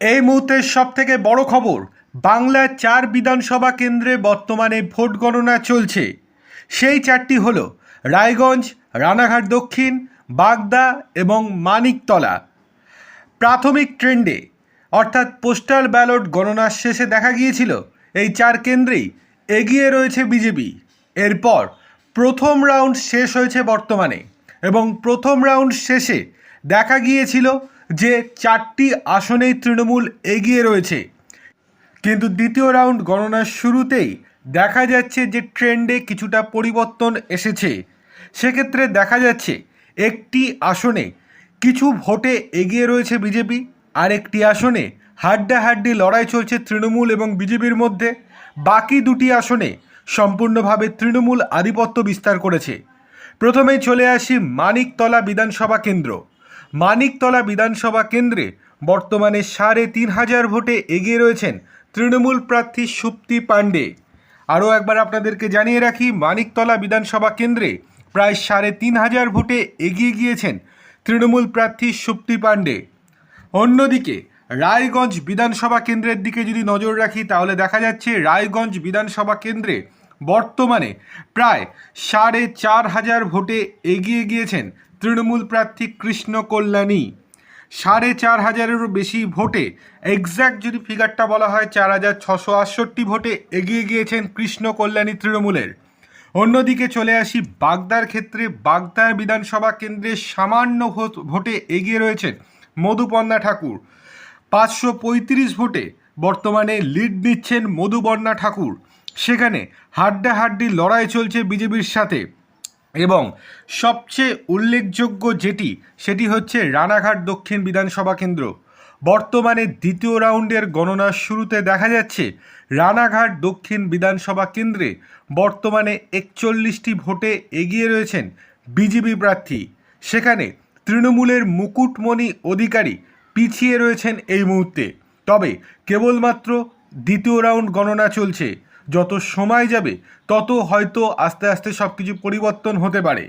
এই মুহূর্তের সব থেকে বড় খবর, বাংলার চার বিধানসভা কেন্দ্রে বর্তমানে ভোট গণনা চলছে। সেই চারটি হল রায়গঞ্জ, রানাঘাট দক্ষিণ, বাগদা এবং মানিকতলা। প্রাথমিক ট্রেন্ডে, অর্থাৎ পোস্টাল ব্যালট গণনার শেষে দেখা গিয়েছিল, এই চার কেন্দ্রেই এগিয়ে রয়েছে বিজেপি। এরপর প্রথম রাউন্ড শেষ হয়েছে বর্তমানে এবং প্রথম রাউন্ড শেষে দেখা গিয়েছিল যে চারটি আসনেই তৃণমূল এগিয়ে রয়েছে। কিন্তু দ্বিতীয় রাউন্ড গণনার শুরুতেই দেখা যাচ্ছে যে ট্রেন্ডে কিছুটা পরিবর্তন এসেছে। সেক্ষেত্রে দেখা যাচ্ছে একটি আসনে কিছু ভোটে এগিয়ে রয়েছে বিজেপি আর একটি আসনে হাড্ডাহাড্ডি লড়াই চলছে তৃণমূল এবং বিজেপির মধ্যে। বাকি দুটি আসনে সম্পূর্ণভাবে তৃণমূল আধিপত্য বিস্তার করেছে। প্রথমেই চলে আসি মানিকতলা বিধানসভা কেন্দ্র। মানিকতলা বিধানসভা কেন্দ্রে বর্তমানে সাড়ে তিন হাজার ভোটে এগিয়ে রয়েছেন তৃণমূল প্রার্থী সুপ্তি পাণ্ডে। আরও একবার আপনাদেরকে জানিয়ে রাখি, মানিকতলা বিধানসভা কেন্দ্রে প্রায় সাড়ে তিন হাজার ভোটে এগিয়ে গিয়েছেন তৃণমূল প্রার্থী সুপ্তি পাণ্ডে। অন্যদিকে, রায়গঞ্জ বিধানসভা কেন্দ্রের দিকে যদি নজর রাখি, তাহলে দেখা যাচ্ছে রায়গঞ্জ বিধানসভা কেন্দ্রে বর্তমানে প্রায় সাড়ে চার হাজার ভোটে এগিয়ে গিয়েছেন তৃণমূল প্রার্থী কৃষ্ণ কল্যাণী। সাড়ে চার হাজারেরও বেশি ভোটে এক্স্যাক্ট যদি ফিগারটা বলা হয় চার হাজার ছশো আটষট্টি ভোটে এগিয়ে গিয়েছেন কৃষ্ণ কল্যাণী তৃণমূলের। অন্যদিকে চলে আসি বাগদার ক্ষেত্রে, বাগদার বিধানসভা কেন্দ্রে সামান্য ভোট এগিয়ে রয়েছেন মধুপর্ণা ঠাকুর। পাঁচশো পঁয়ত্রিশ ভোটে বর্তমানে লিড নিচ্ছেন মধুবর্ণা ঠাকুর। সেখানে হাড্ডাহাড্ডি লড়াই চলছে বিজেপির সাথে। এবং সবচেয়ে উল্লেখযোগ্য যেটি, সেটি হচ্ছে রানাঘাট দক্ষিণ বিধানসভা কেন্দ্র। বর্তমানে দ্বিতীয় রাউন্ডের গণনার শুরুতে দেখা যাচ্ছে, রানাঘাট দক্ষিণ বিধানসভা কেন্দ্রে বর্তমানে একচল্লিশটি ভোটে এগিয়ে রয়েছেন বিজেপি প্রার্থী। সেখানে তৃণমূলের মুকুটমণি অধিকারী পিছিয়ে রয়েছেন এই মুহূর্তে। তবে কেবলমাত্র দ্বিতীয় রাউন্ড গণনা চলছে। যত সময় যাবে তত হয়তো আস্তে আস্তে সব কিছু পরিবর্তন হতে পারে।